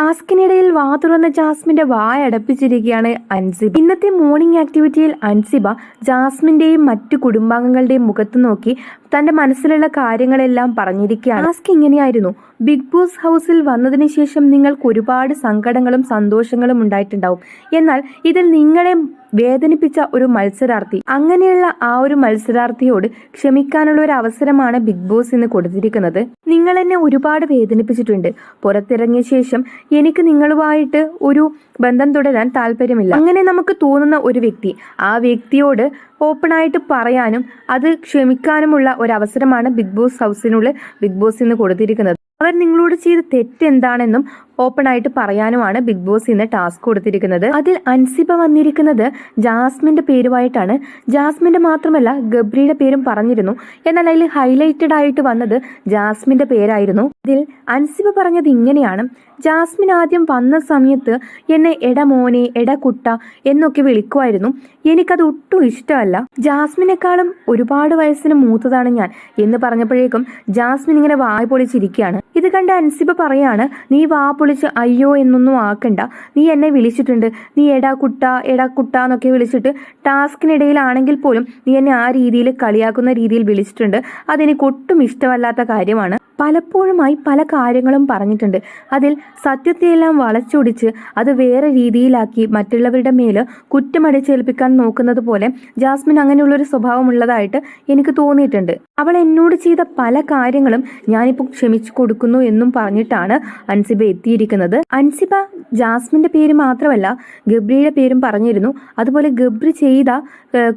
ടാസ്കിനിടയിൽ വാ തുറന്ന ജാസ്മിന്റെ വായടപ്പിച്ചിരിക്കുകയാണ് അൻസിബ. ഇന്നത്തെ മോർണിംഗ് ആക്ടിവിറ്റിയിൽ അൻസിബ ജാസ്മിന്റെയും മറ്റു കുടുംബാംഗങ്ങളുടെയും മുഖത്ത് നോക്കി തന്റെ മനസ്സിലുള്ള കാര്യങ്ങളെല്ലാം പറഞ്ഞിരിക്കുകയാണ്. ടാസ്ക് ഇങ്ങനെയായിരുന്നു. ബിഗ് ബോസ് ഹൗസിൽ വന്നതിന് ശേഷം നിങ്ങൾക്ക് ഒരുപാട് സങ്കടങ്ങളും സന്തോഷങ്ങളും ഉണ്ടായിട്ടുണ്ടാവും. എന്നാൽ ഇതിൽ നിങ്ങളെ വേദനിപ്പിച്ച ഒരു മത്സരാർത്ഥി. അങ്ങനെയുള്ള ആ ഒരു മത്സരാർത്ഥിയോട് ക്ഷമിക്കാനുള്ള ഒരു അവസരമാണ് ബിഗ് ബോസ് ഇന്ന് കൊടുത്തിരിക്കുന്നത്. നിങ്ങൾ എന്നെ ഒരുപാട് വേദനിപ്പിച്ചിട്ടുണ്ട്. പുറത്തിറങ്ങിയ ശേഷം എനിക്ക് നിങ്ങളുമായിട്ട് ഒരു ബന്ധം തുടരാൻ താല്പര്യമില്ല. അങ്ങനെ നമുക്ക് തോന്നുന്ന ഒരു വ്യക്തി ആ വ്യക്തിയോട് ഓപ്പണായിട്ട് പറയാനും അത് ക്ഷമിക്കാനുമുള്ള ഒരു അവസരമാണ് ബിഗ് ബോസ് ഹൗസിനുള്ളിൽ ബിഗ് ബോസ് ഇന്ന് കൊടുത്തിരിക്കുന്നത്. നിങ്ങളോട് ചെയ്ത തെറ്റ് എന്താണെന്നും ഓപ്പൺ ആയിട്ട് പറയാനുമാണ് ബിഗ് ബോസ് ഇന്ന് ടാസ്ക് കൊടുത്തിരിക്കുന്നത്. അതിൽ അൻസിബ വന്നിരിക്കുന്നത് ജാസ്മിന്റെ പേരുമായിട്ടാണ്. ജാസ്മിന്റെ മാത്രമല്ല ഗബ്രിയുടെ പേരും പറഞ്ഞിരുന്നു. എന്നാൽ അതിൽ ഹൈലൈറ്റഡ് ആയിട്ട് വന്നത് ജാസ്മിന്റെ പേരായിരുന്നു. ഇതിൽ അൻസിബ പറഞ്ഞത് ഇങ്ങനെയാണ്. ജാസ്മിൻ ആദ്യം വന്ന സമയത്ത് എന്നെ എട മോനെ എട കുട്ട എന്നൊക്കെ വിളിക്കുമായിരുന്നു. എനിക്കത് ഒട്ടും ഇഷ്ടമല്ല. ജാസ്മിനേക്കാളും ഒരുപാട് വയസ്സിന് മൂത്തതാണ് ഞാൻ എന്ന് പറഞ്ഞപ്പോഴേക്കും ജാസ്മിൻ ഇങ്ങനെ വായ പൊളിച്ചിരിക്കുകയാണ്. ഇത് കണ്ട് അൻസിബ പറയാണ് നീ വാ പൊളിച്ച് അയ്യോ എന്നൊന്നും ആക്കണ്ട. നീ എന്നെ വിളിച്ചിട്ടുണ്ട്. നീ എടാ കുട്ട എടാ കുട്ട എന്നൊക്കെ വിളിച്ചിട്ട് ടാസ്കിനിടയിലാണെങ്കിൽ പോലും നീ എന്നെ ആ രീതിയിൽ കളിയാക്കുന്ന രീതിയിൽ വിളിച്ചിട്ടുണ്ട്. അതെനിക്ക് ഒട്ടും ഇഷ്ടമല്ലാത്ത കാര്യമാണ്. പലപ്പോഴുമായി പല കാര്യങ്ങളും പറഞ്ഞിട്ടുണ്ട്. അതിൽ സത്യത്തെയെല്ലാം വളച്ചൊടിച്ച് അത് വേറെ രീതിയിലാക്കി മറ്റുള്ളവരുടെ മേൽ കുറ്റമടിച്ചേൽപ്പിക്കാൻ നോക്കുന്നത് പോലെ ജാസ്മിൻ അങ്ങനെയുള്ളൊരു സ്വഭാവമുള്ളതായിട്ട് എനിക്ക് തോന്നിയിട്ടുണ്ട്. അവൾ എന്നോട് ചെയ്ത പല കാര്യങ്ങളും ഞാനിപ്പോൾ ക്ഷമിച്ചു കൊടുക്കുന്നു എന്നും പറഞ്ഞിട്ടാണ് അൻസിബ എത്തിയിരിക്കുന്നത്. അൻസിബ ജാസ്മിന്റെ പേര് മാത്രമല്ല ഗബ്രിയുടെ പേരും പറഞ്ഞിരുന്നു. അതുപോലെ ഗബ്രി ചെയ്ത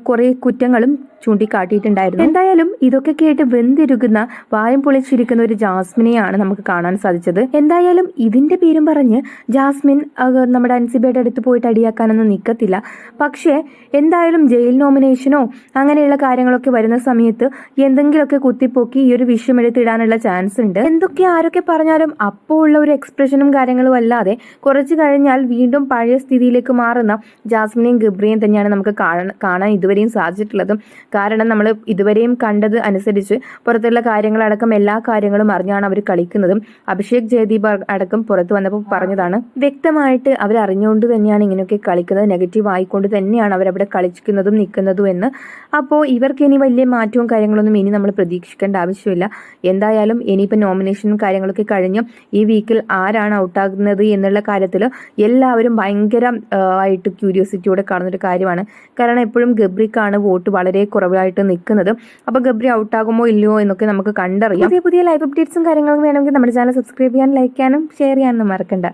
കുറേ കുറെ കുറ്റങ്ങളും ചൂണ്ടിക്കാട്ടിയിട്ടുണ്ടായിരുന്നു. എന്തായാലും ഇതൊക്കെ കേട്ട് വെന്തിരുകുന്ന വായം പൊളിച്ചിരിക്കുന്ന ഒരു ജാസ്മിനെയാണ് നമുക്ക് കാണാൻ സാധിച്ചത്. എന്തായാലും ഇതിന്റെ പേരും പറഞ്ഞ് ജാസ്മിൻ നമ്മുടെ അൻസിബയുടെ അടുത്ത് പോയിട്ട് അടിയാക്കാനൊന്നും നിൽക്കത്തില്ല പക്ഷേ എന്തായാലും ജയിൽ നോമിനേഷനോ അങ്ങനെയുള്ള കാര്യങ്ങളൊക്കെ വരുന്ന സമയത്ത് എന്തെങ്കിലുമൊക്കെ കുത്തിപ്പൊക്കി ഈ ഒരു വിഷയം എടുത്തിടാനുള്ള ചാൻസ് ഉണ്ട്. എന്തൊക്കെ ആരൊക്കെ പറഞ്ഞാലും അപ്പോൾ ഉള്ള ഒരു എക്സ്പ്രഷനും കാര്യങ്ങളും അല്ലാതെ കുറച്ച് കഴിഞ്ഞാൽ വീണ്ടും പഴയ സ്ഥിതിയിലേക്ക് മാറുന്ന ജാസ്മിനെയും ഗബ്രിയെയും തന്നെയാണ് നമുക്ക് കാണാൻ കാണാൻ ഇതുവരെയും സാധിച്ചിട്ടുള്ളതും. കാരണം നമ്മൾ ഇതുവരെയും കണ്ടത് അനുസരിച്ച് പുറത്തുള്ള കാര്യങ്ങളടക്കം എല്ലാ കാര്യങ്ങളും അറിഞ്ഞാണ് അവർ കളിക്കുന്നതും. അഭിഷേക് ജയദീപ് അടക്കം പുറത്തു വന്നപ്പോൾ പറഞ്ഞതാണ് വ്യക്തമായിട്ട് അവർ അറിഞ്ഞുകൊണ്ട് തന്നെയാണ് ഇങ്ങനെയൊക്കെ കളിക്കുന്നത്. നെഗറ്റീവ് ആയിക്കൊണ്ട് തന്നെയാണ് അവരവിടെ കളിക്കുന്നതും നിൽക്കുന്നതും എന്ന്. അപ്പോൾ ഇവർക്ക് ഇനി വലിയ മാറ്റവും കാര്യങ്ങളൊന്നും ഇനി നമ്മൾ പ്രതീക്ഷിക്കേണ്ട ആവശ്യമില്ല. എന്തായാലും ഇനിയിപ്പോൾ നോമിനേഷനും കാര്യങ്ങളൊക്കെ കഴിഞ്ഞു ഈ വീക്കിൽ ആരാണ് ഔട്ടാകുന്നത് എന്നുള്ള കാര്യത്തിൽ എല്ലാവരും ഭയങ്കര ആയിട്ട് ക്യൂരിയോസിറ്റിയോടെ കാണുന്നൊരു കാര്യമാണ്. കാരണം എപ്പോഴും ഗബ്രിക്കാണ് വോട്ട് വളരെ കുറവായിട്ട് നിൽക്കുന്നത്. അപ്പോൾ ഗബ്രി ഔട്ടാകുമോ ഇല്ലയോ എന്നൊക്കെ നമുക്ക് കണ്ടറിയാം. പുതിയ പുതിയ ലൈവ് അപ്ഡേറ്റ്സും കാര്യങ്ങളും വേണമെങ്കിൽ നമ്മുടെ ചാനൽ സബ്സ്ക്രൈബ് ചെയ്യാൻ ലൈക്ക് ചെയ്യാനും ഷെയർ ചെയ്യാനും മറക്കണ്ട.